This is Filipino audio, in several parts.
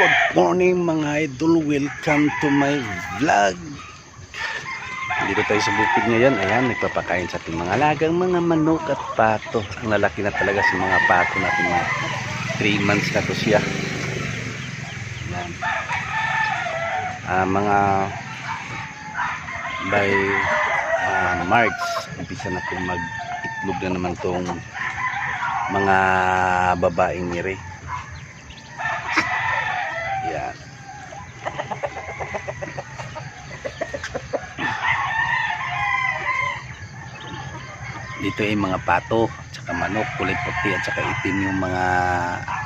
Good morning mga idol, welcome to my vlog. Dito tayo sa bukid ngayon, ayan, nagpapakain sa ating mga alagang mga manok at pato. Ang lalaki na talaga sa mga pato natin, mga 3 months na to siya. Ayan. Ah, Mga by ah, March, umpisa na itong mag-itlog na naman tong mga babaeng nire yan. Dito ay mga pato, tsaka manok, kulay puti at saka itim yung mga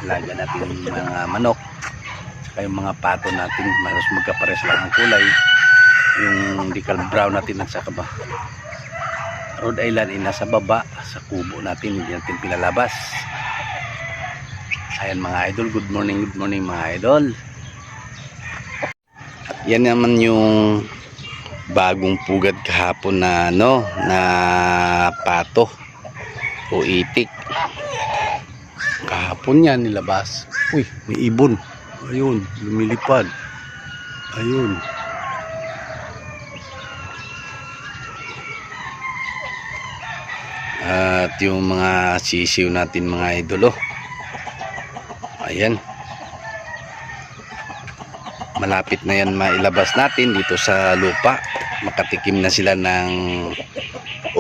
laga natin mga manok. Tsaka yung mga pato natin, maros magkapares lang ang kulay. Yung decal brown natin at saka ba. Rhode Island ay nasa baba sa kubo natin, hindi natin pinalabas. Ayan mga idol, good morning, good morning mga idol. At yan naman yung bagong pugad kahapon na ano, na pato o itik. Kahapon yan nilabas. Uy, may ibon. Ayun, lumilipad. Ayun. At yung mga sisiw natin mga idol oh. Ayan. Malapit na yan mailabas natin dito sa lupa. Makatikim na sila ng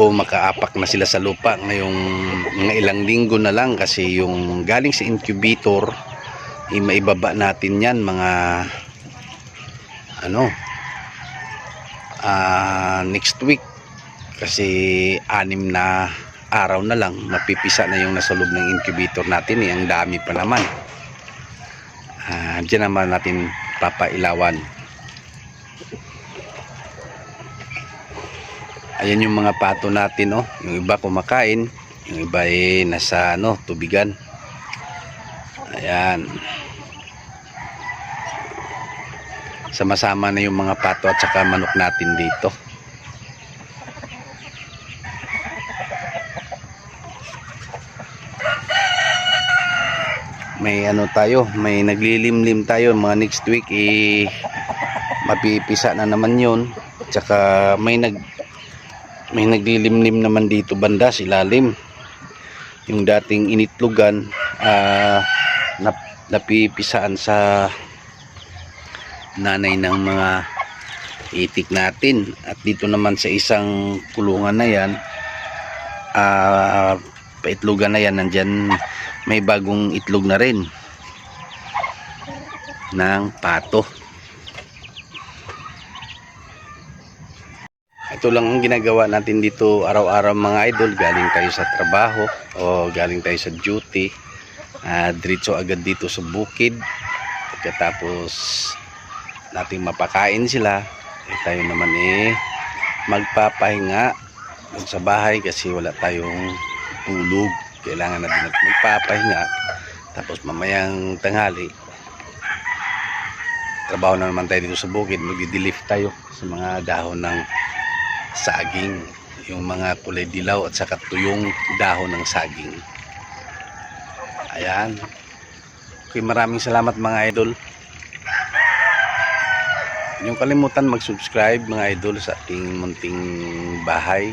o makaapak na sila sa lupa ngayong mga ilang linggo na lang kasi yung galing sa incubator eh, maibaba natin yan mga ano ah, next week kasi anim na araw na lang mapipisa na yung nasa loob ng incubator natin eh. ang dami pa naman ah, dyan naman natin papailawan ayan yung mga pato natin oh. yung iba kumakain yung iba eh nasa ano, tubigan. Ayan. Sama-sama na yung mga pato at saka manok natin dito may ano tayo may naglilimlim tayo. Mga next week eh mapipisa na naman yun. Tsaka may nag may naglilimlim naman dito banda sa ilalim yung dating initlugan ah nap, napipisaan sa nanay ng mga itik natin. At dito naman sa isang kulungan na yan ah paitlugan na yan nandyan may bagong itlog na rin ng pato. Ito lang ang ginagawa natin dito araw-araw mga idol. Galing tayo sa trabaho o galing tayo sa duty. Uh, diretso agad dito sa bukid. Pagkatapos nating mapakain sila eh, tayo naman eh magpapahinga sa bahay kasi wala tayong tulog kailangan natin at magpapahinga. Tapos mamayang tanghali trabaho na naman tayo dito sa bukid. Magdi-delift tayo sa mga dahon ng saging. Yung mga kulay dilaw at saka tuyong dahon ng saging. Ayan. Okay maraming salamat mga idol. Yung kalimutan mag subscribe mga idol sa ating munting bahay